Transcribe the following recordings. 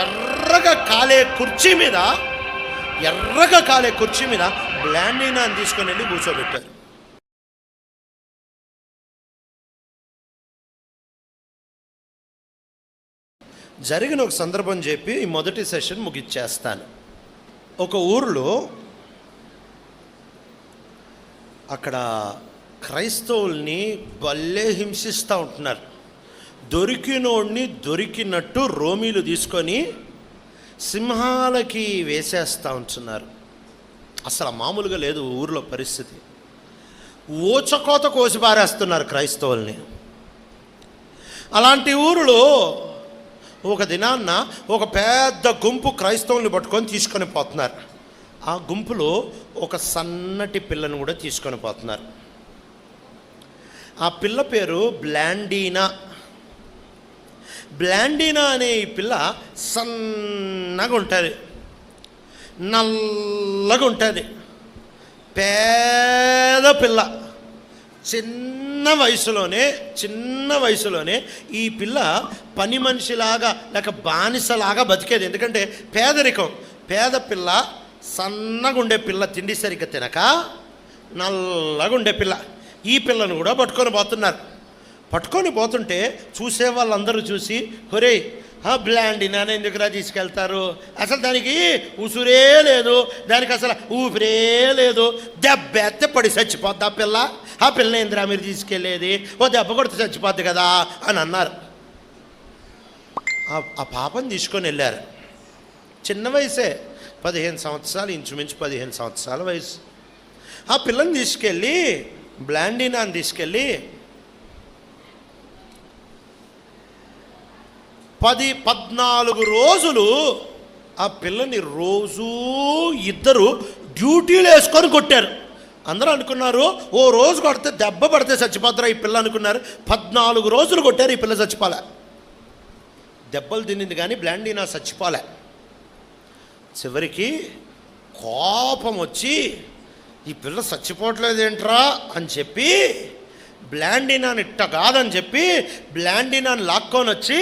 ఎర్రగా కాలే కుర్చీ మీద ఎర్రగా కాలే కుర్చీ మీద బ్లాండీనాని తీసుకొని వెళ్ళి కూర్చోబెట్టారు. జరిగిన ఒక సందర్భం చెప్పి ఈ మొదటి సెషన్ ముగిచ్చేస్తాను. ఒక ఊరిలో అక్కడ క్రైస్తవుల్ని భలే హింసిస్తూ ఉంటున్నారు. దొరికినోడిని దొరికినట్టు రోమీలు తీసుకొని సింహాలకి వేసేస్తూ ఉంటున్నారు. అసలు మామూలుగా లేదు ఊరిలో పరిస్థితి. ఊచకోత కోసి పారేస్తున్నారు క్రైస్తవుల్ని. అలాంటి ఊరిలో ఒక దినాన్న ఒక పెద్ద గుంపు క్రైస్తవుల్ని పట్టుకొని తీసుకొని పోతున్నారు. ఆ గుంపులో ఒక సన్నటి పిల్లను కూడా తీసుకొని పోతున్నారు. ఆ పిల్ల పేరు బ్లాండీనా. బ్లాండీనా అనే ఈ పిల్ల సన్నగా ఉంటుంది నల్లగా ఉంటుంది పేద పిల్ల. చిన్న వయసులోనే చిన్న వయసులోనే ఈ పిల్ల పని మనిషిలాగా లేక బానిసలాగా బతికేది. ఎందుకంటే పేదరికం. పేద పిల్ల సన్నగా ఉండే పిల్ల తిండి సరిగ్గా తినక నల్లగా ఉండే పిల్ల. ఈ పిల్లను కూడా పట్టుకొని పోతున్నారు. పట్టుకొని పోతుంటే చూసే వాళ్ళందరూ చూసి ఒరే ఆ బ్లాండి నాన్న ఎందుకురా తీసుకెళ్తారు? అసలు దానికి ఉసురే లేదు దానికి అసలు ఊపిరే లేదు. దెబ్బ ఎత్తే పడి చచ్చిపోద్ది ఆ పిల్ల? ఆ పిల్ల ఏందిరా మీరు తీసుకెళ్ళేది? ఓ దెబ్బ కొడితే చచ్చిపోద్ది కదా? అని అన్నారు. ఆ- ఆ పాపని తీసుకొని వెళ్ళారు. చిన్న వయసే పదిహేను సంవత్సరాలు ఇంచుమించు పదిహేను సంవత్సరాల వయసు. ఆ పిల్లని తీసుకెళ్ళి బ్లాండీనాన్ని తీసుకెళ్ళి పది పద్నాలుగు రోజులు ఆ పిల్లని రోజూ ఇద్దరు డ్యూటీలు వేసుకొని కొట్టారు. అందరూ అనుకున్నారు ఓ రోజు కొడితే దెబ్బ పడితే చచ్చిపోతారా ఈ పిల్ల అనుకున్నారు. పద్నాలుగు రోజులు కొట్టారు ఈ పిల్ల చచ్చిపోలే దెబ్బలు తిన్నింది కానీ బ్లాండీనా చచ్చిపోలే చివరికి కోపం వచ్చి ఈ పిల్ల చచ్చిపోవట్లేదేంట్రా అని చెప్పి బ్లాండినాన్ ఇట్ట కాదని చెప్పి బ్లాండినాన్ లాక్కొని వచ్చి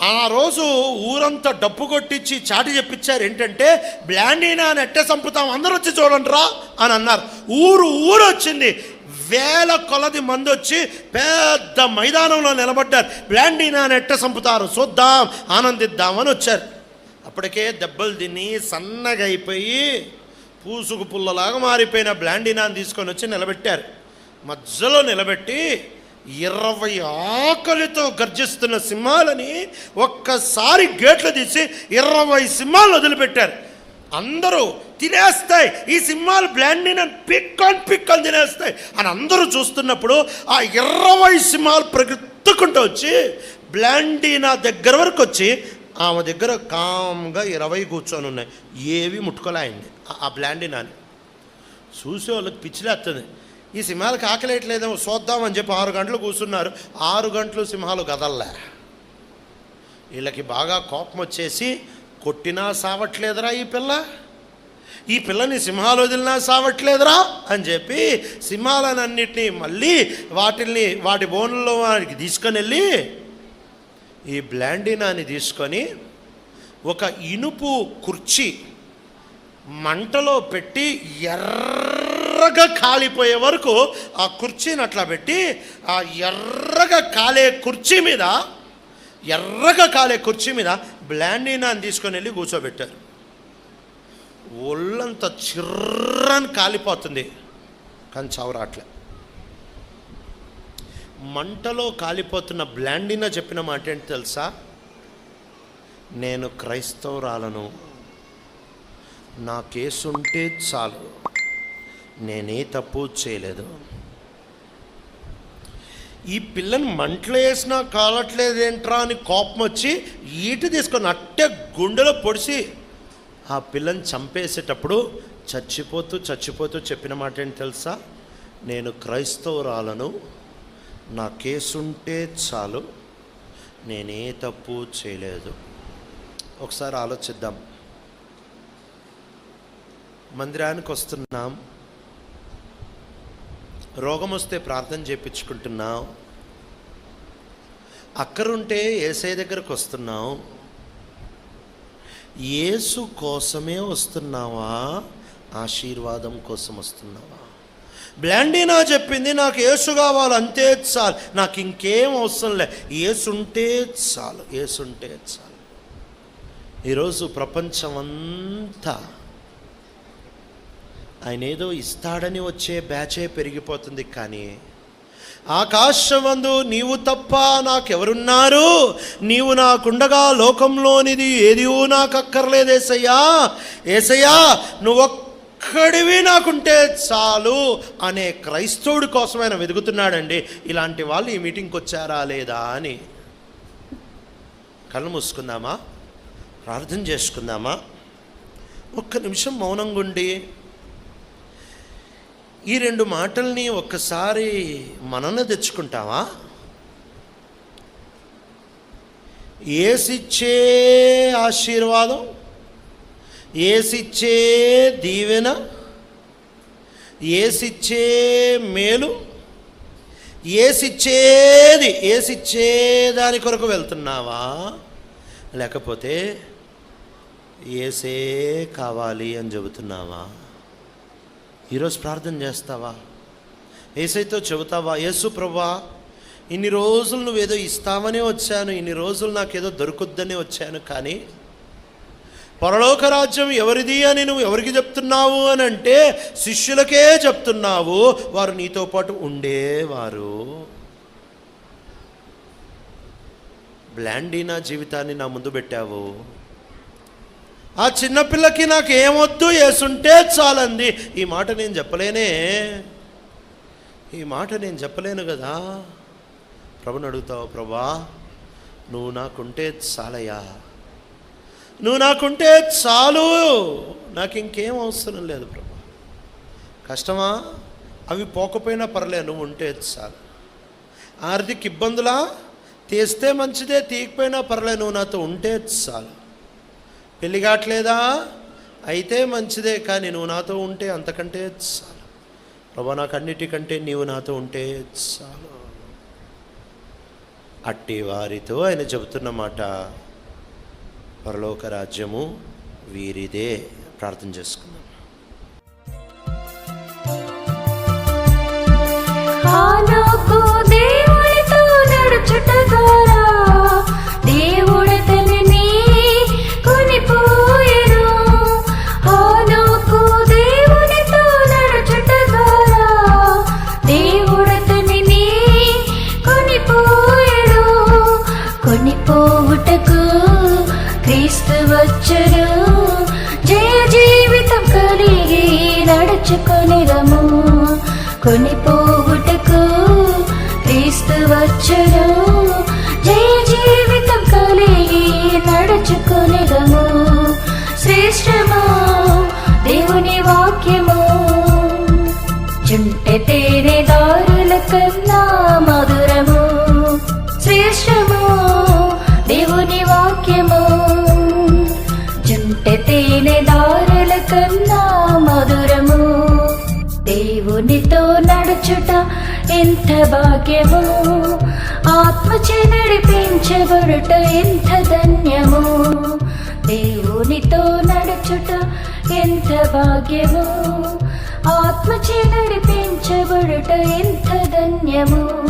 ఆ రోజు ఊరంతా డప్పు కొట్టించి చాటి చెప్పించారు. ఏంటంటే బ్లాండినాన్ ఎట్టే చంపుతాం అందరూ వచ్చి చూడండి రా అని అన్నారు. ఊరు ఊరు వచ్చింది. వేల కొలది మంది వచ్చి పెద్ద మైదానంలో నిలబడ్డారు. అని ఎట్ట చంపుతారు చూద్దాం ఆనందిద్దామని వచ్చారు. అప్పటికే దెబ్బలు తిని సన్నగా అయిపోయి పూసుకు పుల్లలాగా మారిపోయిన బ్లాండీనాని తీసుకొని వచ్చి నిలబెట్టారు. మధ్యలో నిలబెట్టి ఇరవై ఆకలితో గర్జిస్తున్న సింహాలని ఒక్కసారి గేట్లు తీసి ఇరవై సింహాలు వదిలిపెట్టారు. అందరూ తినేస్తాయి. ఈ సింహాలు బ్లాండిన పిక్ అని పిక్ అని తినేస్తాయి అని అందరూ చూస్తున్నప్పుడు ఆ ఇరవై సింహాలు ప్రగెత్తుకుంటూ వచ్చి బ్లాండినా దగ్గర వరకు వచ్చి ఆమె దగ్గర కామ్గా ఇరవై కూర్చొని ఉన్నాయి. ఏవి ముట్టుకోలేయండి ఆ బ్లాండినాని చూసే వాళ్ళకి పిచ్చిలేస్తుంది ఈ సింహాలకు ఆకలేయట్లేదేమో చూద్దామని చెప్పి ఆరు గంటలు కూర్చున్నారు. ఆరు గంటలు సింహాలు కదల్లా వీళ్ళకి బాగా కోపం వచ్చేసి కొట్టినా సావట్లేదురా ఈ పిల్ల? ఈ పిల్లని సింహాలు వదిలినా సావట్లేదురా? అని చెప్పి సింహాలన్నింటినీ మళ్ళీ వాటిల్ని వాటి బోన్లలో వారికి తీసుకొని వెళ్ళి ఈ బ్లాండినాని తీసుకొని ఒక ఇనుపు కుర్చీ మంటలో పెట్టి ఎర్రగా కాలిపోయే వరకు ఆ కుర్చీని అట్లా పెట్టి ఆ ఎర్రగా కాలే కుర్చీ మీద ఎర్రగా కాలే కుర్చీ మీద బ్లాండీనాని తీసుకొని వెళ్ళి కూర్చోబెట్టారు. ఒళ్ళంతా చిర్రని కాలిపోతుంది కానీ చవరాట్లే మంటలో కాలిపోతున్న బ్లాండినా చెప్పిన మాట ఏంటి తెలుసా? నేను క్రైస్తవురాలను నా కేసుంటే చాలు. నేనే తప్పు చేయలేదు. ఈ పిల్లని మంటలో వేసినా కాలట్లేదేంట్రా అని కోపం వచ్చి ఈట తీసుకొని అట్టే గుండెలో పొడిచి ఆ పిల్లని చంపేసేటప్పుడు చచ్చిపోతూ చచ్చిపోతూ చెప్పిన మాట ఏంటి తెలుసా? నేను క్రైస్తవురాలను నా కేసుంటే చాలు నేనే తప్పు చేయలేదు. ఒకసారి ఆలోచిద్దాం. మందిరానికి వస్తున్నాం. రోగం వస్తే ప్రార్థన చేయించుకుంటున్నాం అక్కరుంటే ఏసై దగ్గరకు వస్తున్నాం ఏసు కోసమే వస్తున్నావా? ఆశీర్వాదం కోసం వస్తున్నావా? బ్లాండీనా చెప్పింది నాకు ఏసు కావాలి అంతే చాలు. నాకు ఇంకేం అవసరం లే. ఏసుంటే చాలు ఏసుంటే చాలు. ఈరోజు ప్రపంచం అంతా ఆయన ఏదో ఇస్తాడని వచ్చే బ్యాచే పెరిగిపోతుంది కానీ ఆకాశమందు నీవు తప్ప నాకెవరున్నారు? నీవు నాకుండగా లోకంలోనిది ఏదియూ నాకు అక్కర్లేదు ఏసయ్యా. ఏసయ్యా నువ్వొక్కడివి నాకుంటే చాలు అనే క్రైస్తవుడి కోసం ఆయన వెతుకుతున్నాడండి. ఇలాంటి వాళ్ళు ఈ మీటింగ్కి వచ్చారా లేదా అని. కళ్ళు మూసుకుందామా? ప్రార్థన చేసుకుందామా? ఒక్క నిమిషం మౌనంగా ఉండి ఈ రెండు మాటల్ని ఒక్కసారి మనన తెచ్చుకుంటావా? ఏసిచ్చే ఆశీర్వాదం ఏసిచ్చే దీవెన ఏసిచ్చే మేలు ఏసిచ్చేది ఏసిచ్చే దాని కొరకు వెళ్తున్నావా? లేకపోతే ఏసే కావాలి అని చెబుతున్నావా? ఈరోజు ప్రార్థన చేస్తావా? ఏసైతో చెబుతావా? యేసు ప్రభా ఇన్ని రోజులు నువ్వేదో ఇస్తావనే వచ్చాను ఇన్ని రోజులు నాకేదో దొరుకుద్దనే వచ్చాను కానీ పరలోక రాజ్యం ఎవరిది అని నువ్వు ఎవరికి చెప్తున్నావు అని అంటే శిష్యులకే చెప్తున్నావు. వారు నీతో పాటు ఉండేవారు. బ్లాండీనా జీవితాన్ని నా ముందు పెట్టావు. ఆ చిన్నపిల్లకి నాకు ఏమొద్దు వేసుంటే చాలంది. ఈ మాట నేను చెప్పలేనే. ఈ మాట నేను చెప్పలేను కదా. ప్రభుని అడుగుతావు ప్రభా నువ్వు నాకుంటే చాలయ్యా. నువ్వు నాకుంటే చాలు. నాకు ఇంకేం అవసరం లేదు ప్రభా. కష్టమా? అవి పోకపోయినా పర్లేదు నువ్వు ఉంటే చాలు. ఆర్థిక ఇబ్బందులా? తీస్తే మంచిదే తీయకపోయినా పర్లేదు నువ్వు నాతో ఉంటే చాలు. పెళ్ళి కావట్లేదా? అయితే మంచిదే కానీ నువ్వు నాతో ఉంటే అంతకంటే చాలు. ప్రభా నాకు అన్నిటికంటే నీవు నాతో ఉంటే చాలు. అట్టి వారితో ఆయన చెబుతున్న మాట పరలోక రాజ్యము వీరిదే. ప్రార్థన చేసుకుందాం. నాకు నడుచుకొనిరము కొనిపోవుటకు భాగ్యము ఆత్మచే నడిపించబడుట ఎంత ధన్యము. దేవునితో నడుచుట ఎంత భాగ్యము ఆత్మచే నడిపించబడుట ఎంత ధన్యము.